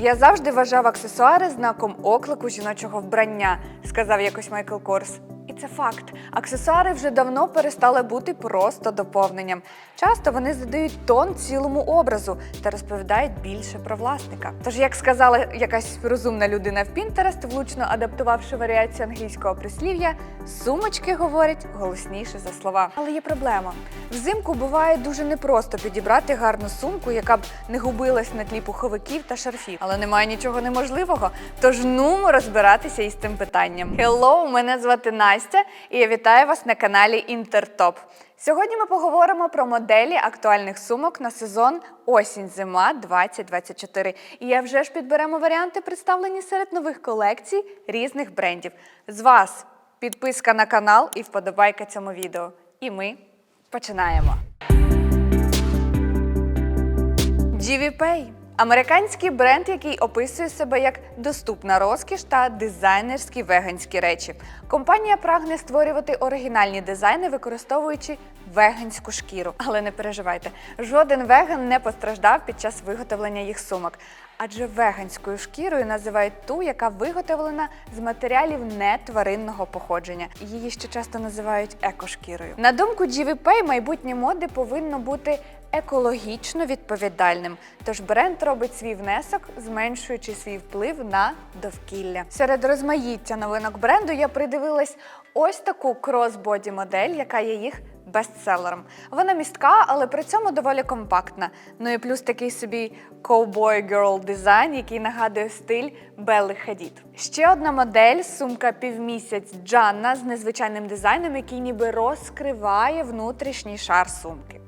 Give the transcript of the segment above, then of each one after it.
Я завжди вважав аксесуари знаком оклику жіночого вбрання, сказав якось Майкл Корс. І це факт. Аксесуари вже давно перестали бути просто доповненням. Часто вони задають тон цілому образу та розповідають більше про власника. Тож, як сказала якась розумна людина в Pinterest, влучно адаптувавши варіацію англійського прислів'я, сумочки говорять голосніше за слова. Але є проблема. Взимку буває дуже непросто підібрати гарну сумку, яка б не губилась на тлі пуховиків та шарфів. Але немає нічого неможливого. Тож нумо розбиратися із цим питанням. Hello, мене звати Настя, і я вітаю вас на каналі Інтертоп. Сьогодні ми поговоримо про моделі актуальних сумок на сезон осінь-зима 2024. І я вже ж підберемо варіанти, представлені серед нових колекцій різних брендів. З вас підписка на канал і вподобайка цьому відео. І ми починаємо. GVPay – американський бренд, який описує себе як доступна розкіш та дизайнерські веганські речі. Компанія прагне створювати оригінальні дизайни, використовуючи веганську шкіру. Але не переживайте, жоден веган не постраждав під час виготовлення їх сумок. Адже веганською шкірою називають ту, яка виготовлена з матеріалів не тваринного походження. Її ще часто називають екошкірою. На думку GVP, майбутнє моди повинно бути екологічно відповідальним. Тож бренд робить свій внесок, зменшуючи свій вплив на довкілля. Серед розмаїття новинок бренду я придивилась ось таку кросбоді модель, яка є їх бестселером. Вона містка, але при цьому доволі компактна. Ну і плюс такий собі cowboy girl дизайн, який нагадує стиль Белли Хадід. Ще одна модель сумка півмісяць Джанна з незвичайним дизайном, який ніби розкриває внутрішній шар сумки.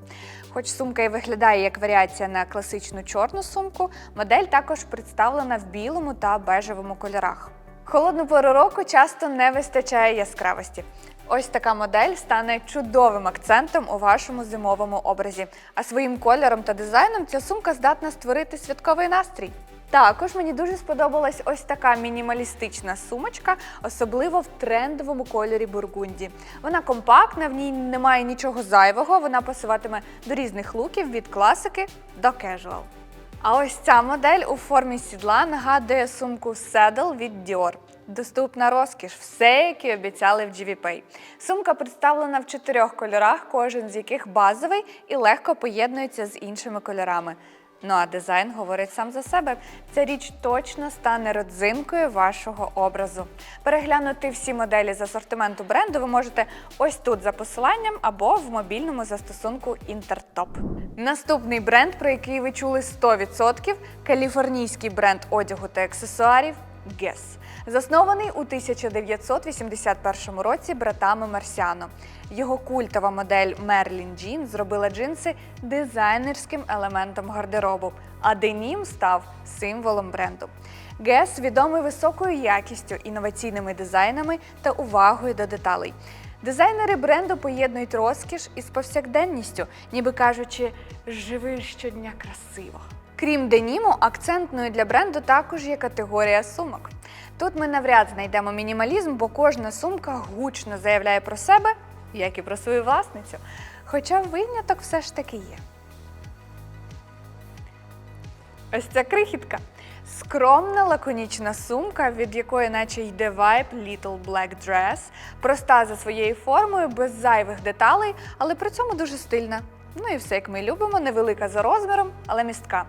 Хоч сумка і виглядає як варіація на класичну чорну сумку, модель також представлена в білому та бежевому кольорах. Холодну пору року часто не вистачає яскравості. Ось така модель стане чудовим акцентом у вашому зимовому образі. А своїм кольором та дизайном ця сумка здатна створити святковий настрій. Також мені дуже сподобалась ось така мінімалістична сумочка, особливо в трендовому кольорі бургунді. Вона компактна, в ній немає нічого зайвого, вона пасуватиме до різних луків від класики до кежуал. А ось ця модель у формі сідла нагадує сумку Saddle від Dior. Доступна розкіш, все, як і обіцяли в GVPay. Сумка представлена в чотирьох кольорах, кожен з яких базовий і легко поєднується з іншими кольорами. Ну а дизайн говорить сам за себе. Ця річ точно стане родзинкою вашого образу. Переглянути всі моделі з асортименту бренду ви можете ось тут за посиланням або в мобільному застосунку Інтертоп. Наступний бренд, про який ви чули 100%, каліфорнійський бренд одягу та аксесуарів Guess. Заснований у 1981 році братами Марсіано. Його культова модель Merlin Jean зробила джинси дизайнерським елементом гардеробу, а денім став символом бренду. Guess відомий високою якістю, інноваційними дизайнами та увагою до деталей. Дизайнери бренду поєднують розкіш із повсякденністю, ніби кажучи, живи щодня красиво. Крім деніму, акцентною для бренду також є категорія сумок. Тут ми навряд знайдемо мінімалізм, бо кожна сумка гучно заявляє про себе, як і про свою власницю. Хоча виняток все ж таки є. Ось ця крихітка. Скромна лаконічна сумка, від якої наче йде вайб Little Black Dress, проста за своєю формою, без зайвих деталей, але при цьому дуже стильна. Ну і все, як ми любимо, невелика за розміром, але містка.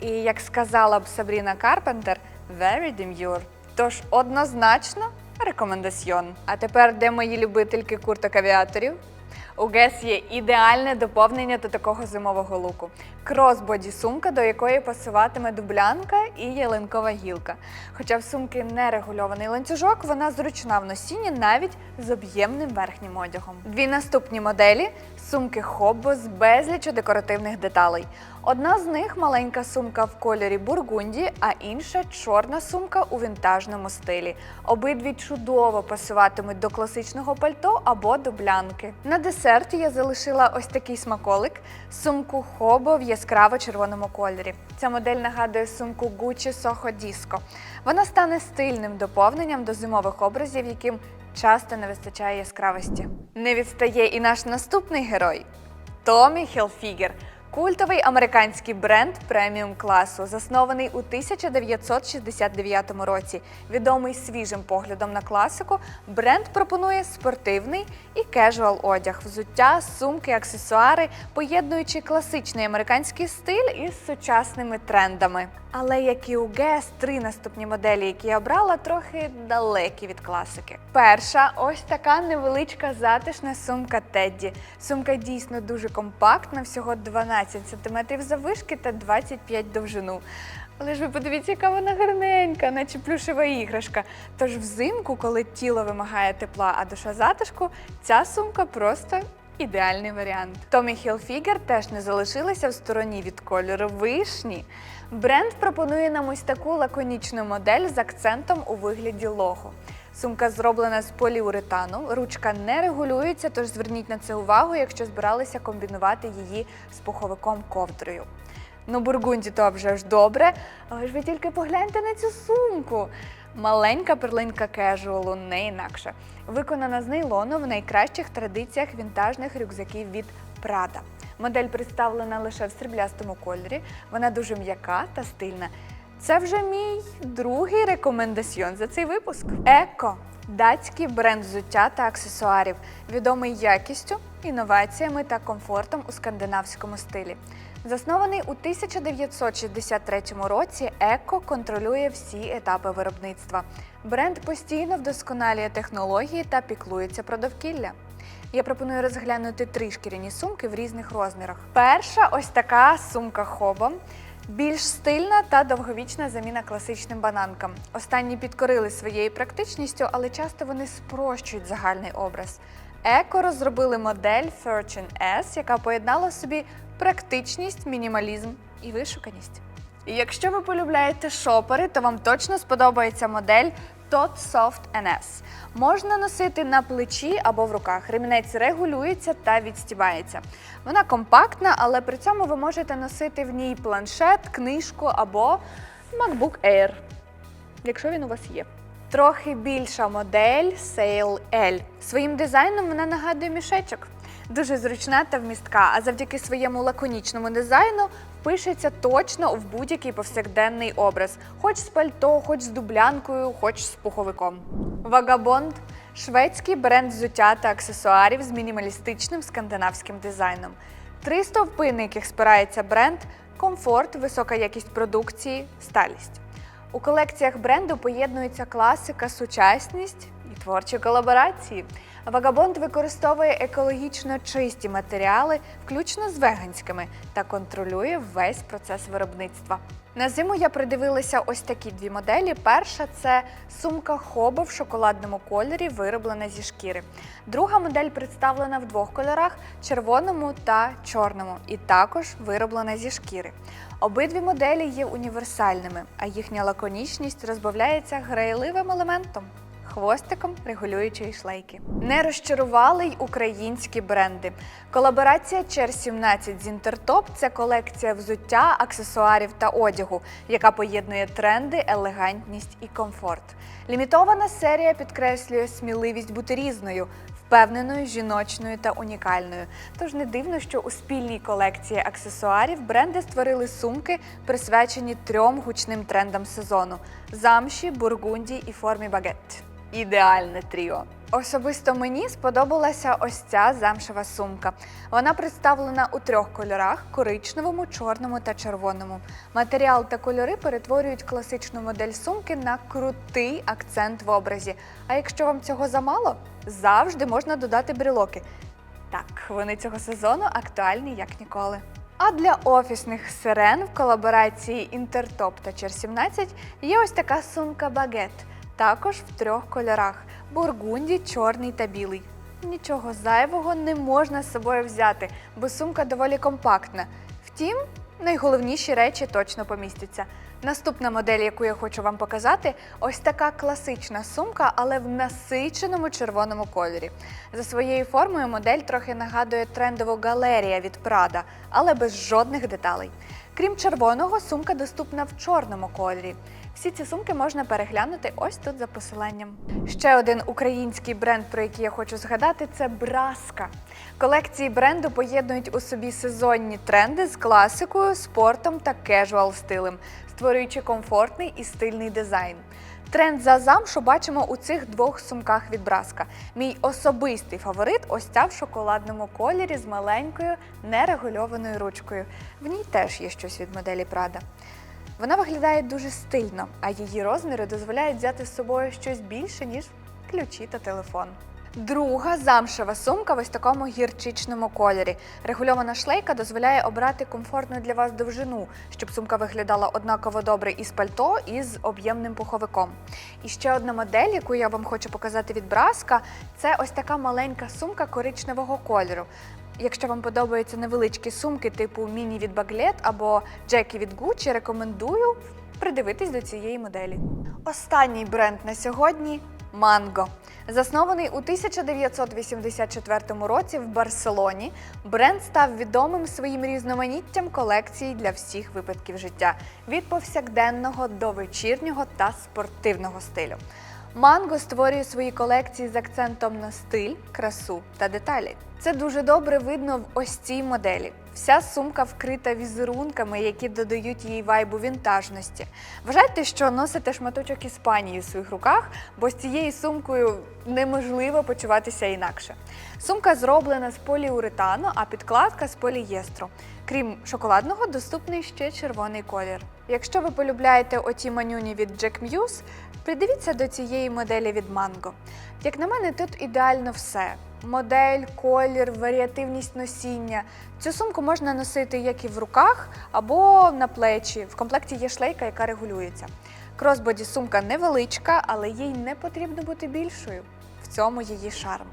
І як сказала б Сабріна Карпентер, very demure. Тож однозначно рекомендаціон. А тепер де мої любительки курток авіаторів? У Guess є ідеальне доповнення до такого зимового луку. Кросбоді сумка, до якої пасуватиме дублянка і ялинкова гілка. Хоча в сумки не регульований ланцюжок, вона зручна в носінні навіть з об'ємним верхнім одягом. Дві наступні моделі сумки Хоббо з безліччю декоративних деталей. Одна з них маленька сумка в кольорі бургунді, а інша чорна сумка у вінтажному стилі. Обидві чудово пасуватимуть до класичного пальто або до блянки. На десерт я залишила ось такий смаколик сумку Хобо в яскраво-червоному кольорі. Ця модель нагадує сумку Gucci Soho Disco. Вона стане стильним доповненням до зимових образів, яким часто не вистачає яскравості. Не відстає і наш наступний герой Томі Хілфігер. Культовий американський бренд преміум класу, заснований у 1969 році. Відомий свіжим поглядом на класику, бренд пропонує спортивний і кежуал одяг, взуття, сумки, аксесуари, поєднуючи класичний американський стиль із сучасними трендами. Але як і у Guess, три наступні моделі, які я обрала, трохи далекі від класики. Перша ось така невеличка затишна сумка Тедді. Сумка дійсно дуже компактна, всього 12 см завишки та 25 довжину. Але ж ви подивіться, яка вона гарненька, наче плюшева іграшка. Тож взимку, коли тіло вимагає тепла, а душа затишку, ця сумка просто ідеальний варіант. Tommy Hilfiger теж не залишилася в стороні від кольору вишні. Бренд пропонує нам ось таку лаконічну модель з акцентом у вигляді лого. Сумка зроблена з поліуретану, ручка не регулюється, тож зверніть на це увагу, якщо збиралися комбінувати її з пуховиком ковдрою. Ну, бургунді то вже ж добре, але ж ви тільки погляньте на цю сумку. Маленька перлинка кежуалу, не інакше. Виконана з нейлону в найкращих традиціях вінтажних рюкзаків від Prada. Модель представлена лише в сріблястому кольорі, вона дуже м'яка та стильна. Це вже мій другий рекомендаціон за цей випуск. Еко датський бренд взуття та аксесуарів, відомий якістю, інноваціями та комфортом у скандинавському стилі. Заснований у 1963 році, Еко контролює всі етапи виробництва. Бренд постійно вдосконалює технології та піклується про довкілля. Я пропоную розглянути три шкіряні сумки в різних розмірах. Перша ось така сумка Хобо. Більш стильна та довговічна заміна класичним бананкам. Останні підкорили своєю практичністю, але часто вони спрощують загальний образ. Еко розробили модель Furchin S, яка поєднала в собі практичність, мінімалізм і вишуканість. І якщо ви полюбляєте шопери, то вам точно сподобається модель Tot Soft NS. Можна носити на плечі або в руках. Ремінець регулюється та відстібається. Вона компактна, але при цьому ви можете носити в ній планшет, книжку або MacBook Air, якщо він у вас є. Трохи більша модель Sail L. Своїм дизайном вона нагадує мішечок. Дуже зручна та вмістка, а завдяки своєму лаконічному дизайну впишеться точно в будь-який повсякденний образ, хоч з пальто, хоч з дублянкою, хоч з пуховиком. Вагабонд шведський бренд взуття та аксесуарів з мінімалістичним скандинавським дизайном. Три стовпи, на яких спирається бренд комфорт, висока якість продукції, сталість. У колекціях бренду поєднується класика, сучасність і творчі колаборації. Вагабонд використовує екологічно чисті матеріали, включно з веганськими, та контролює весь процес виробництва. На зиму я придивилася ось такі дві моделі. Перша це сумка Хобо в шоколадному кольорі, вироблена зі шкіри. Друга модель представлена в двох кольорах червоному та чорному, і також вироблена зі шкіри. Обидві моделі є універсальними, а їхня лаконічність розбавляється грайливим елементом. Хвостиком регулюючої шлейки. Не розчарували й українські бренди. Колаборація Чер 17 з Інтертоп це колекція взуття, аксесуарів та одягу, яка поєднує тренди, елегантність і комфорт. Лімітована серія підкреслює сміливість бути різною, впевненою, жіночною та унікальною. Тож не дивно, що у спільній колекції аксесуарів бренди створили сумки, присвячені трьом гучним трендам сезону: замші, бургунді і формі багет. Ідеальне тріо. Особисто мені сподобалася ось ця замшева сумка. Вона представлена у трьох кольорах: коричневому, чорному та червоному. Матеріал та кольори перетворюють класичну модель сумки на крутий акцент в образі. А якщо вам цього замало, завжди можна додати брелоки. Так, вони цього сезону актуальні як ніколи. А для офісних сирен в колаборації Інтертоп та Чер 17 є ось така сумка багет. Також в трьох кольорах: бургунді, чорний та білий. Нічого зайвого не можна з собою взяти, бо сумка доволі компактна. Втім, найголовніші речі точно помістяться. Наступна модель, яку я хочу вам показати, ось така класична сумка, але в насиченому червоному кольорі. За своєю формою модель трохи нагадує трендову галерія від Prada, але без жодних деталей. Крім червоного, сумка доступна в чорному кольорі. Всі ці сумки можна переглянути ось тут за посиланням. Ще один український бренд, про який я хочу згадати, це Браска. Колекції бренду поєднують у собі сезонні тренди з класикою, спортом та кежуал стилем, створюючи комфортний і стильний дизайн. Тренд за замшу бачимо у цих двох сумках від Браска. Мій особистий фаворит ось ця в шоколадному кольорі з маленькою нерегульованою ручкою. В ній теж є щось від моделі Prada. Вона виглядає дуже стильно, а її розміри дозволяють взяти з собою щось більше, ніж ключі та телефон. Друга замшева сумка в ось такому гірчичному кольорі. Регульована шлейка дозволяє обрати комфортну для вас довжину, щоб сумка виглядала однаково добре із пальто, і з об'ємним пуховиком. І ще одна модель, яку я вам хочу показати від Браска, це ось така маленька сумка коричневого кольору. Якщо вам подобаються невеличкі сумки типу міні від Баглет або Джекі від Gucci, рекомендую придивитись до цієї моделі. Останній бренд на сьогодні Манго. Заснований у 1984 році в Барселоні, бренд став відомим своїм різноманіттям колекцій для всіх випадків життя від повсякденного до вечірнього та спортивного стилю. Манго створює свої колекції з акцентом на стиль, красу та деталі. Це дуже добре видно в ось цій моделі. Вся сумка вкрита візерунками, які додають їй вайбу вінтажності. Вважайте, що носите шматочок Іспанії у своїх руках, бо з цією сумкою неможливо почуватися інакше. Сумка зроблена з поліуретану, а підкладка з полієстру. Крім шоколадного, доступний ще червоний колір. Якщо ви полюбляєте оті манюні від Jack Muse, придивіться до цієї моделі від Mango. Як на мене, тут ідеально все. Модель, колір, варіативність носіння. Цю сумку можна носити як і в руках або на плечі. В комплекті є шлейка, яка регулюється. Кросбоді сумка невеличка, але їй не потрібно бути більшою. В цьому її шарм.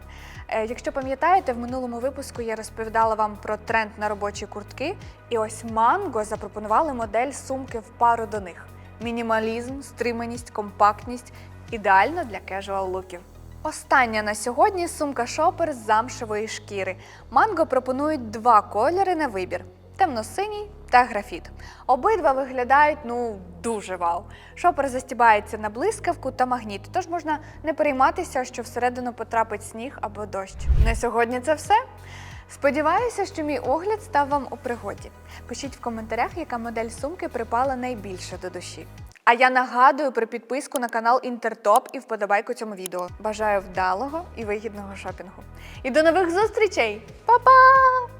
Е, Якщо пам'ятаєте, в минулому випуску я розповідала вам про тренд на робочі куртки, і ось Mango запропонували модель сумки в пару до них: мінімалізм, стриманість, компактність ідеально для кежуал луків. Остання на сьогодні сумка шопер з замшевої шкіри. Манго пропонують два кольори на вибір: темно-синій та графіт. Обидва виглядають ну дуже вау. Шопер застібається на блискавку та магніт, тож можна не перейматися, що всередину потрапить сніг або дощ. На сьогодні це все. Сподіваюся, що мій огляд став вам у пригоді. Пишіть в коментарях, яка модель сумки припала найбільше до душі. А я нагадую про підписку на канал Інтертоп і вподобайку цьому відео. Бажаю вдалого і вигідного шопінгу. І до нових зустрічей! Па-па!